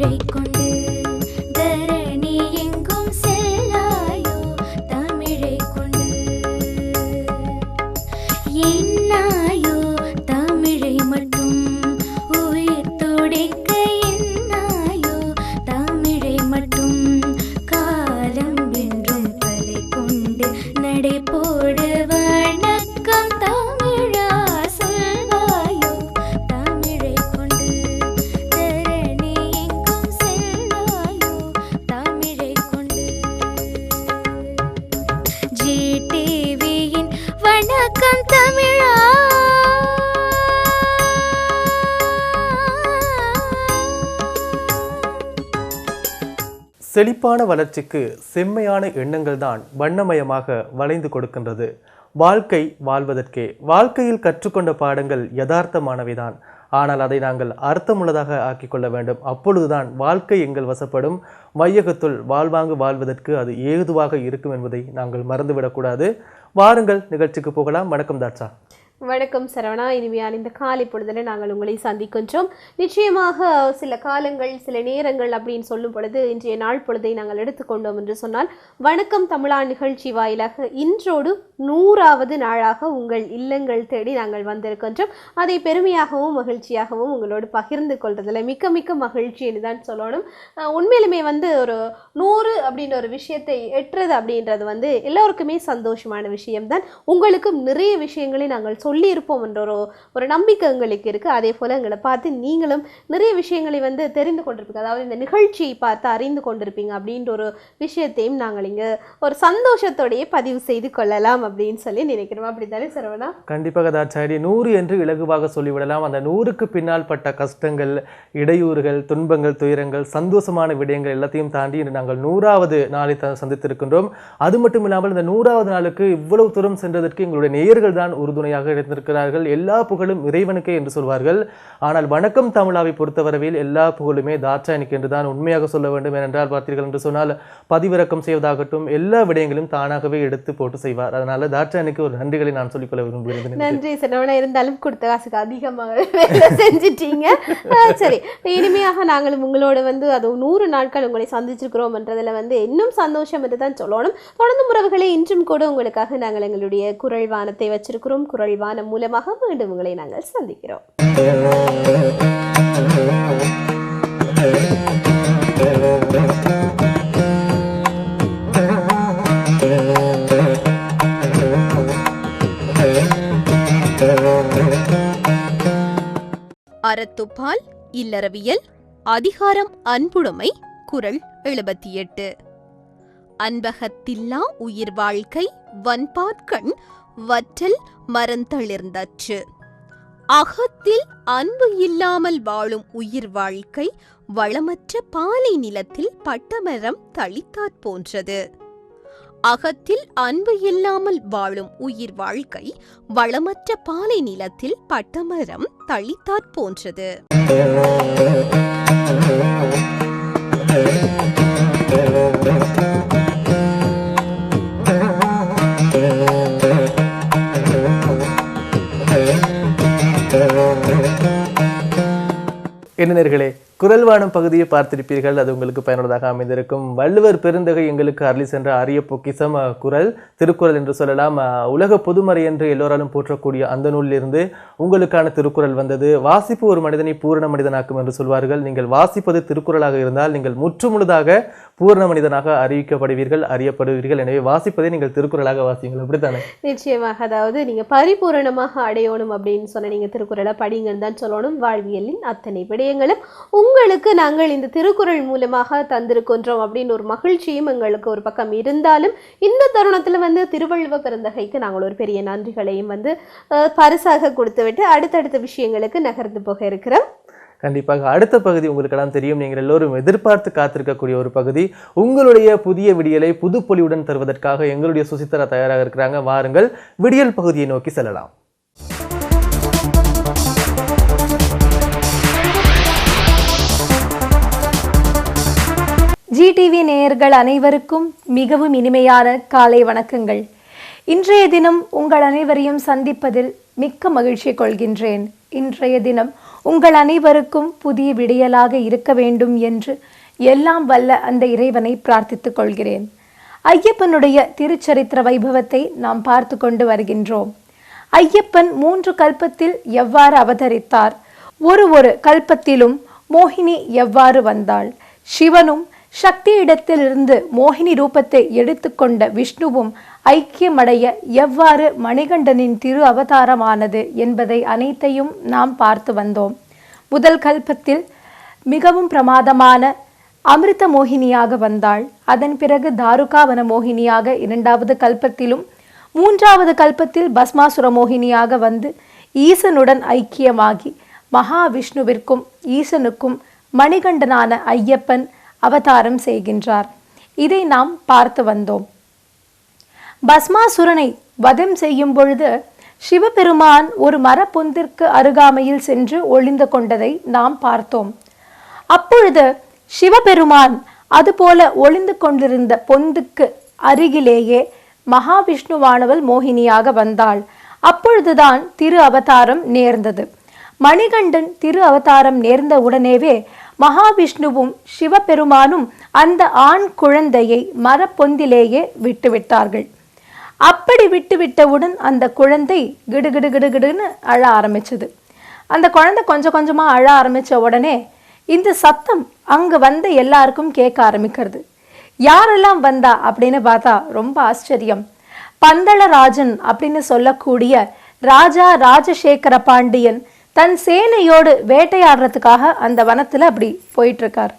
தமிழை செழிப்பான வளர்ச்சிக்கு செம்மையான எண்ணங்கள் தான் வண்ணமயமாக வளைந்து கொடுக்கின்றது. வாழ்க்கை வாழ்வதற்கே வாழ்க்கையில் கற்றுக்கொண்ட பாடங்கள் யதார்த்தமானவைதான். ஆனால் அதை நாங்கள் அர்த்தமுள்ளதாக ஆக்கிக்கொள்ள வேண்டும். அப்பொழுதுதான் வாழ்க்கை எங்கள் வசப்படும். மையகத்துள் வாழ்வாங்கு வாழ்வதற்கு அது ஏதுவாக இருக்கும் என்பதை நாங்கள் மறந்துவிடக்கூடாது. வாருங்கள் நிகழ்ச்சிக்கு போகலாம். வணக்கம் தாட்சா. வணக்கம் சரவணா. இனிமையான இந்த காலை பொழுதில் நாங்கள் உங்களை சந்திக்கின்றோம். நிச்சயமாக சில காலங்கள் சில நேரங்கள் அப்படின்னு சொல்லும் பொழுது இன்றைய நாள் பொழுதை நாங்கள் எடுத்துக்கொண்டோம் என்று சொன்னால் வணக்கம் தமிழா நிகழ்ச்சி வாயிலாக இன்றோடு நூறாவது நாளாக உங்கள் இல்லங்கள் தேடி நாங்கள் வந்திருக்கின்றோம். அதை பெருமையாகவும் மகிழ்ச்சியாகவும் உங்களோடு பகிர்ந்து கொள்றதில் மிக்க மிக்க மகிழ்ச்சி என்று தான் சொல்லணும். உண்மையிலுமே வந்து ஒரு நூறு அப்படின்ற ஒரு விஷயத்தை எட்டுறது அப்படின்றது வந்து எல்லோருக்குமே சந்தோஷமான விஷயம்தான். உங்களுக்கும் நிறைய விஷயங்களை நாங்கள் சொல்லியிருப்போம் என்ற ஒரு ஒரு நம்பிக்கை எங்களுக்கு இருக்குது அதே போல் எங்களை பார்த்து நீங்களும் நிறைய விஷயங்களை வந்து தெரிந்து கொண்டிருப்பீங்க. அதாவது இந்த நிகழ்ச்சியை பார்த்து அறிந்து கொண்டிருப்பீங்க அப்படின்ற ஒரு விஷயத்தையும் நாங்கள் இங்கே ஒரு சந்தோஷத்தோடையே பதிவு செய்து கொள்ளலாம் அப்படின்னு சொல்லி நினைக்கிறோம். அப்படி தானே சரவணா? கண்டிப்பாக தாட்சாடி நூறு என்று இலகுவாக சொல்லிவிடலாம். அந்த நூறுக்கு பின்னால் பட்ட கஷ்டங்கள் இடையூறுகள் துன்பங்கள் துயரங்கள் சந்தோஷமான விடயங்கள் எல்லாத்தையும் தாண்டி இன்று நாங்கள் நூறாவது நாளை த- சந்தித்திருக்கின்றோம். அது மட்டும் இல்லாமல் இந்த நூறாவது நாளுக்கு இவ்வளவு தூரம் சென்றதற்கு எங்களுடைய நேயர்கள் தான் உறுதுணையாக நிறைந்திருக்கிறார்கள். எல்லா புகழும் இறைவனுக்கே என்று சொல்வார்கள். ஆனால் வணக்கம் தமிழாவை பொறுத்தவரையில் எல்லா புகழுமே தாட்சாயனுக்கு என்று தான் உண்மையாக சொல்ல வேண்டும். ஏனென்றால் பார்த்தீர்கள் என்று சொன்னால் பதிவிறக்கம் செய்வதாகட்டும் எல்லா விடயங்களும் தானாகவே எடுத்து போட்டு செய்வார். அதனால தாட்சாயனுக்கு ஒரு நன்றிகளை நான் சொல்லிக்கொள்ள விரும்புகிறேன் நன்றி. சரவணா இருந்தாலும் கொடுத்த காசுக்கு அதிகமாக செஞ்சிட்டீங்க. சரி. இனிமையாக நாங்களும் உங்களோட வந்து அது நூறு நாட்கள் உங்களை சந்திச்சிருக்கிறோம் என்றதுல வந்து இன்னும் சந்தோஷம் என்று தான் சொல்லணும். தொடர்ந்து உறவுகளை இன்றும் கூட உங்களுக்காக நாங்கள் எங்களுடைய குரல் வானத்தை வச்சிருக்கிறோம். குரல் வானம் மூலமாக மீண்டும் உங்களை நாங்கள் சந்திக்கிறோம். அறத்துப்பால் இல்லறவியல் அதிகாரம் அன்புடைமை குரல் எழுபத்தி எட்டு. அன்பகத்தில்லா உயிர் வாழ்க்கை வன்பாற்கண் வற்றல் மரந்தளிர்ந்தற்று அகத்தில் அன்பு இல்லாமல் வாழும் உயிர் வாழ்க்கை வளமற்ற பாலை நிலத்தில் பட்டமரம் தளித்தாற் போன்றது. அகத்தில் அன்பு இல்லாமல் வாழும் உயிர் வாழ்க்கை வளமற்ற பாலை நிலத்தில் பட்டமரம் தளித்தாற் போன்றது. என்ன நேர்களே குரல் வானம் பகுதியை பார்த்திருப்பீர்கள். அது உங்களுக்கு பயனுள்ளதாக அமைந்திருக்கும். வள்ளுவர் பெருந்தகை எங்களுக்கு அருளி சென்ற அரிய பொக்கிசம் குரல் திருக்குறள் என்று சொல்லலாம். உலக பொதுமறை என்று எல்லோராலும் போற்றக்கூடிய அந்த நூலிலிருந்து உங்களுக்கான திருக்குறள் வந்தது. வாசிப்பு ஒரு மனிதனை பூரண மனிதனாக்கும் என்று சொல்வார்கள். நீங்கள் வாசிப்பது திருக்குறளாக இருந்தால் நீங்கள் முற்றுமுழுதாக பூர்ண மனிதனாக அறிவிக்கப்படுவீர்கள் அறியப்படுவீர்கள். எனவே வாசிப்பதை நீங்கள் திருக்குறளாக வாசிங்கள் அப்படித்தானே? நிச்சயமாக. அதாவது நீங்க பரிபூரணமாக அடையணும் அப்படின்னு சொன்ன நீங்க திருக்குறளை படிங்கன்னு தான் சொல்லணும். வாழ்வியலின் அத்தனை விடயங்களும் உங்களுக்கு நாங்கள் இந்த திருக்குறள் மூலமாக தந்திருக்கின்றோம் அப்படின்னு ஒரு மகிழ்ச்சியும் எங்களுக்கு ஒரு பக்கம் இருந்தாலும் இந்த தருணத்துல வந்து திருவள்ளுவ பெருந்தகைக்கு நாங்கள் ஒரு பெரிய நன்றிகளையும் வந்து பரிசாக கொடுத்துவிட்டு அடுத்தடுத்த விஷயங்களுக்கு நகர்ந்து போக இருக்கிறோம். கண்டிப்பாக அடுத்த பகுதி உங்களுக்கெல்லாம் தெரியும். நீங்கள் எல்லோரும் எதிர்பார்த்து காத்திருக்கக்கூடிய ஒரு பகுதி. உங்களுடைய புதிய விடியலை புது பொலிவுடன் தருவதற்காக எங்களுடைய சுசித்தரா தயாராக இருக்கிறாங்க. வாருங்கள் விடியல் பகுதியை நோக்கி செல்லலாம். ஜிடிவி நேயர்கள் அனைவருக்கும் மிகவும் இனிமையான காலை வணக்கங்கள். இன்றைய தினம் உங்கள் அனைவரையும் சந்திப்பதில் மிக்க மகிழ்ச்சி கொள்கின்றேன். இன்றைய தினம் உங்கள் அனைவருக்கும் புதிய விடியலாக இருக்க வேண்டும் என்று எல்லாம் வல்ல அந்த இறைவனை பிரார்த்தித்துக் கொள்கிறேன். ஐயப்பனுடைய திருச்சரித்திர வைபவத்தை நாம் பார்த்து கொண்டு வருகின்றோம். ஐயப்பன் மூன்று கல்பத்தில் எவ்வாறு அவதரித்தார்? ஒரு ஒரு கல்பத்திலும் மோகினி எவ்வாறு வந்தாள்? சிவனும் சக்தி இடத்திலிருந்து மோகினி ரூபத்தை எடுத்துக்கொண்ட விஷ்ணுவும் ஐக்கியமடைய எவ்வாறு மணிகண்டனின் திரு அவதாரமானது என்பதை அனைத்தையும் நாம் பார்த்து வந்தோம். முதல் கல்பத்தில் மிகவும் பிரமாதமான அமிர்த மோகினியாக வந்தாள். அதன் பிறகு தாருகாவன மோகினியாக இரண்டாவது கல்பத்திலும் மூன்றாவது கல்பத்தில் பஸ்மாசுர மோகினியாக வந்து ஈசனுடன் ஐக்கியமாகி மகாவிஷ்ணுவிற்கும் ஈசனுக்கும் மணிகண்டனான ஐயப்பன் அவதாரம் செய்கின்றார். இதை நாம் பார்த்து வந்தோம். பஸ்மாசுரனை வதம் செய்யும் பொழுது சிவபெருமான் ஒரு மரப்பொந்திற்கு அருகாமையில் சென்று ஒளிந்து கொண்டதை நாம் பார்த்தோம். அப்பொழுது சிவபெருமான் அதுபோல ஒளிந்து கொண்டிருந்த பொந்துக்கு அருகிலேயே மகாவிஷ்ணுவானவள் மோகினியாக வந்தாள். அப்பொழுதுதான் திரு அவதாரம் நேர்ந்தது. மணிகண்டன் திரு அவதாரம் நேர்ந்த உடனேவே மகாவிஷ்ணுவும் சிவபெருமானும் அந்த ஆண் குழந்தையை மரப்பொந்திலேயே விட்டுவிட்டார்கள். அப்படி விட்டுவிட்டவுடன் அந்த குழந்தை கிடுகிடு கிடுகிடுன்னு அழ ஆரம்பிச்சது. அந்த குழந்தை கொஞ்சம் கொஞ்சமா அழ ஆரம்பிச்ச உடனே இந்த சத்தம் அங்கே வந்த எல்லாருக்கும் கேட்க ஆரம்பிக்கிறது. யாரெல்லாம் வந்தா அப்படின்னு பார்த்தா ரொம்ப ஆச்சரியம். பந்தளராஜன் அப்படின்னு சொல்லக்கூடிய ராஜா ராஜசேகர பாண்டியன் தன் சேனையோடு வேட்டையாடுறதுக்காக அந்த வனத்தில் அப்படி போயிட்டுருக்கார்.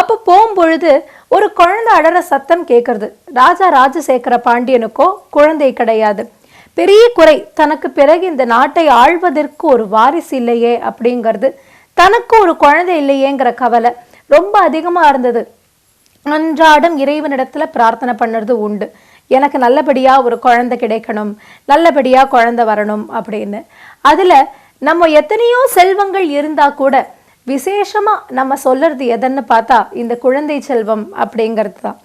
அப்போ போகும்பொழுது ஒரு குழந்தை அடற சத்தம் கேட்குறது ராஜா ராஜசேகர பாண்டியனுக்கோ குழந்தை கிடையாது. பெரிய குறை தனக்கு பிறகு இந்த நாட்டை ஆள்வதற்கு ஒரு வாரிசு இல்லையே அப்படிங்கிறது. தனக்கு ஒரு குழந்தை இல்லையேங்கிற கவலை ரொம்ப அதிகமாக இருந்தது. அன்றாடம் இறைவனிடத்தில் பிரார்த்தனை பண்ணுறது உண்டு. எனக்கு நல்லபடியாக ஒரு குழந்தை கிடைக்கணும் நல்லபடியாக குழந்தை வரணும் அப்படின்னு. அதில் நம்ம எத்தனையோ செல்வங்கள் இருந்தா கூட விசேஷமா நம்ம சொல்றது எதன்னு பார்த்தா இந்த குழந்தை செல்வம் அப்படிங்கிறது தான்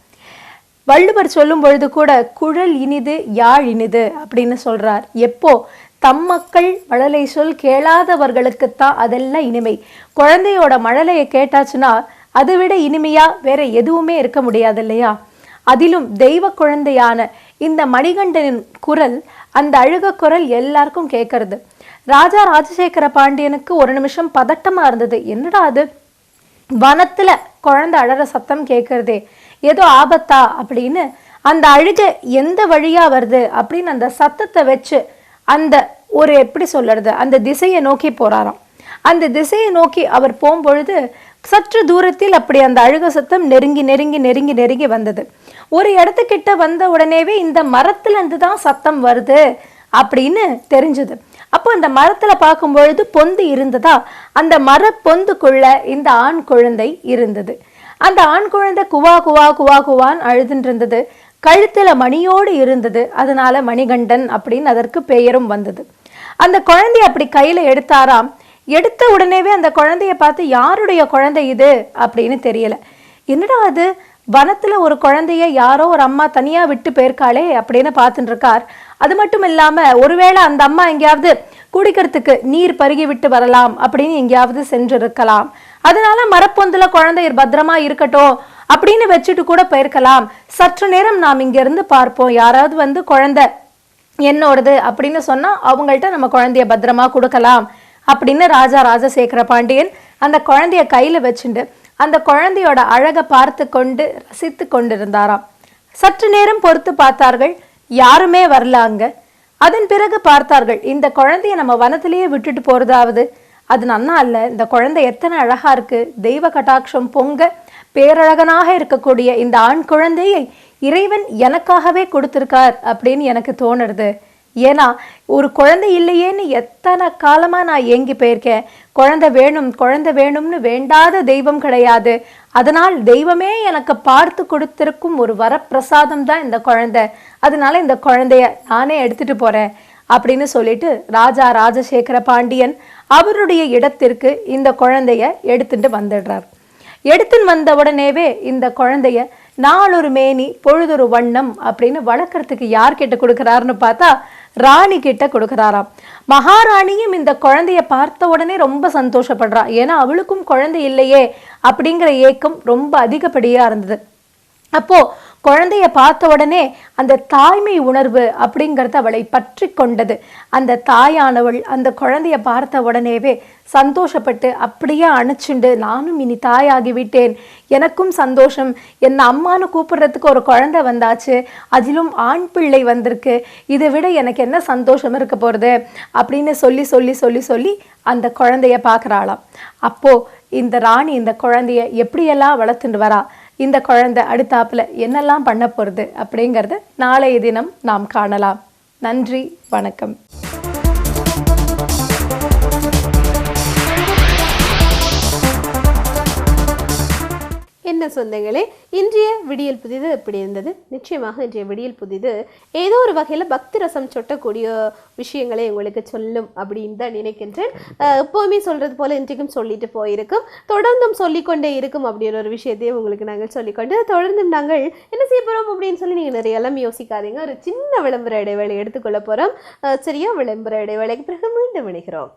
வள்ளுவர் சொல்லும் பொழுது கூட குழல் இனிது யாழ் இனிது அப்படின்னு சொல்றார். எப்போ? தம் மக்கள் மழலை சொல் கேளாதவர்களுக்குத்தான் அதெல்லாம் இனிமை. குழந்தையோட மழலையை கேட்டாச்சுன்னா அதை விட இனிமையா வேற எதுவுமே இருக்க முடியாது இல்லையா அதிலும் தெய்வ குழந்தையான இந்த மணிகண்டனின் குரல் அந்த அழுக குரல் எல்லாருக்கும் கேட்கறது ராஜா ராஜசேகர பாண்டியனுக்கு ஒரு நிமிஷம் பதட்டமா இருந்தது. என்னடா அது? வனத்துல குழந்தை அழற சத்தம் கேட்கறதே ஏதோ ஆபத்தா? அப்படின்னு அந்த அழுக எந்த வழியா வருது? அப்படின்னு அந்த சத்தத்தை வச்சு அந்த ஒரு எப்படி சொல்றது அந்த திசையை நோக்கி போறாராம். அந்த திசையை நோக்கி அவர் போகும்பொழுது சற்று தூரத்தில் அப்படி அந்த அழுக சத்தம் நெருங்கி நெருங்கி நெருங்கி நெருங்கி வந்தது. ஒரு இடத்துக்கிட்ட வந்த உடனேவே இந்த மரத்துல இருந்து தான் சத்தம் வருது. அப்படின்னு தெரிஞ்சது. அப்போ அந்த மரத்துல பார்க்கும் பொழுது பொந்து இருந்ததா? அந்த மர பொந்துக்குள்ள இந்த ஆண் குழந்தை இருந்தது. அந்த ஆண் குழந்தை குவா குவா குவா குவான்னு அழுதுன்னு இருந்தது கழுத்துல மணியோடு இருந்தது. அதனால மணிகண்டன் அப்படின்னு அதற்கு பெயரும் வந்தது. அந்த குழந்தை அப்படி கையில எடுத்தாராம். எடுத்த உடனேவே அந்த குழந்தைய பார்த்து யாருடைய குழந்தை இது? அப்படின்னு தெரியல. என்னடா அது? வனத்துல ஒரு குழந்தைய யாரோ ஒரு அம்மா தனியா விட்டு போயிருக்காளே அப்படின்னு பார்த்துட்டு இருக்கார் அது மட்டும் இல்லாம ஒருவேளை அந்த அம்மா எங்கேயாவது குடிக்கிறதுக்கு நீர் பருகி விட்டு வரலாம் அப்படின்னு எங்கேயாவது சென்று இருக்கலாம் அதனால மரப்பொந்துல குழந்தை பத்திரமா இருக்கட்டும் அப்படின்னு வச்சுட்டு கூட போயிருக்கலாம். சற்று நேரம் நாம் இங்கிருந்து பார்ப்போம். யாராவது வந்து குழந்தை என்னோடது அப்படின்னு சொன்னா அவங்கள்ட்ட நம்ம குழந்தைய பத்திரமா கொடுக்கலாம் அப்படின்னு ராஜா ராஜசேகர பாண்டியன் அந்த குழந்தைய கையில வச்சுண்டு அந்த குழந்தையோட அழகை பார்த்து கொண்டு ரசித்து கொண்டிருந்தாராம். சற்று நேரம் பொறுத்து பார்த்தார்கள். யாருமே வரல அங்க. அதன் பிறகு பார்த்தார்கள் இந்த குழந்தைய நம்ம வனத்திலேயே விட்டுட்டு போறதாவது? அது நன்னா அல்ல இந்த குழந்தை எத்தனை அழகா இருக்கு. தெய்வ கட்டாட்சம் பொங்க பேரழகனாக இருக்கக்கூடிய இந்த ஆண் குழந்தையை இறைவன் எனக்காகவே கொடுத்திருக்கார் அப்படின்னு எனக்கு தோணுறது. ஏன்னா ஒரு குழந்தை இல்லையேன்னு எத்தனை காலமா நான் ஏங்கி போயிருக்கேன். குழந்தை வேணும் குழந்தை வேணும்னு வேண்டாத தெய்வம் கிடையாது. அதனால் தெய்வமே எனக்கு பார்த்து கொடுத்திருக்கும் ஒரு வரப்பிரசாதம் தான் இந்த குழந்தை. அதனால இந்த குழந்தைய நானே எடுத்துட்டு போறேன் அப்படின்னு சொல்லிட்டு ராஜா ராஜசேகர பாண்டியன் அவருடைய இடத்திற்கு இந்த குழந்தைய எடுத்துட்டு வந்துடுறார். எடுத்துன்னு வந்த உடனேவே இந்த குழந்தைய நாளொரு மேனி பொழுதொரு வண்ணம் அப்படின்னு வளர்க்குறதுக்கு யார் கிட்ட கொடுக்குறாருன்னு பார்த்தா ராணி கிட்ட கொடுக்குறாராம். மகாராணியும் இந்த குழந்தைய பார்த்த உடனே ரொம்ப சந்தோஷப்படுறா. ஏன்னா அவளுக்கும் குழந்தை இல்லையே அப்படிங்கிற ஏக்கம் ரொம்ப அதிகப்படியா இருந்தது. அப்போ குழந்தைய பார்த்த உடனே அந்த தாய்மை உணர்வு அப்படிங்கிறது அவளை பற்றி கொண்டது. அந்த தாயானவள் அந்த குழந்தைய பார்த்த உடனேவே சந்தோஷப்பட்டு அப்படியே அணைச்சுண்டு நானும் இனி தாயாகிவிட்டேன் எனக்கும் சந்தோஷம். என் அம்மானு கூப்பிடுறதுக்கு ஒரு குழந்தை வந்தாச்சு. அதிலும் ஆண் பிள்ளை வந்திருக்கு. இதை விட எனக்கு என்ன சந்தோஷம் இருக்க போகிறது அப்படின்னு சொல்லி சொல்லி சொல்லி சொல்லி அந்த குழந்தைய பார்க்கறாளாம். அப்போது இந்த ராணி இந்த குழந்தைய எப்படியெல்லாம் வளர்த்துட்டு வரா? இந்த குழந்தை அடுத்தாப்புல என்னெல்லாம் பண்ண போறது அப்படிங்கிறத நாளைய தினம் நாம் காணலாம். நன்றி வணக்கம். என்ன சொந்தங்களே இன்றைய விடியல் புதிது எப்படி இருந்தது? நிச்சயமாக இன்றைய விடியல் புதிது ஏதோ ஒரு வகையில் பக்தி ரசம் சொட்டக்கூடிய விஷயங்களை உங்களுக்கு சொல்லும் அப்படின்னு தான் நினைக்கின்றேன். எப்போவுமே சொல்றது போல இன்றைக்கும் சொல்லிட்டு போயிருக்கும். தொடர்ந்தும் சொல்லிக்கொண்டே இருக்கும் அப்படின்ற ஒரு விஷயத்தையும் உங்களுக்கு நாங்கள் சொல்லிக்கொண்டு தொடர்ந்தும் நாங்கள் என்ன செய்ய போகிறோம் அப்படின்னு சொல்லி நீங்கள் நிறைய எல்லாம் யோசிக்காதீங்க. ஒரு சின்ன விளம்பர இடைவேளை எடுத்துக்கொள்ள போகிறோம் சரியா? விளம்பர இடைவேளைக்கு பிறகு மீண்டும் இணைகிறோம்.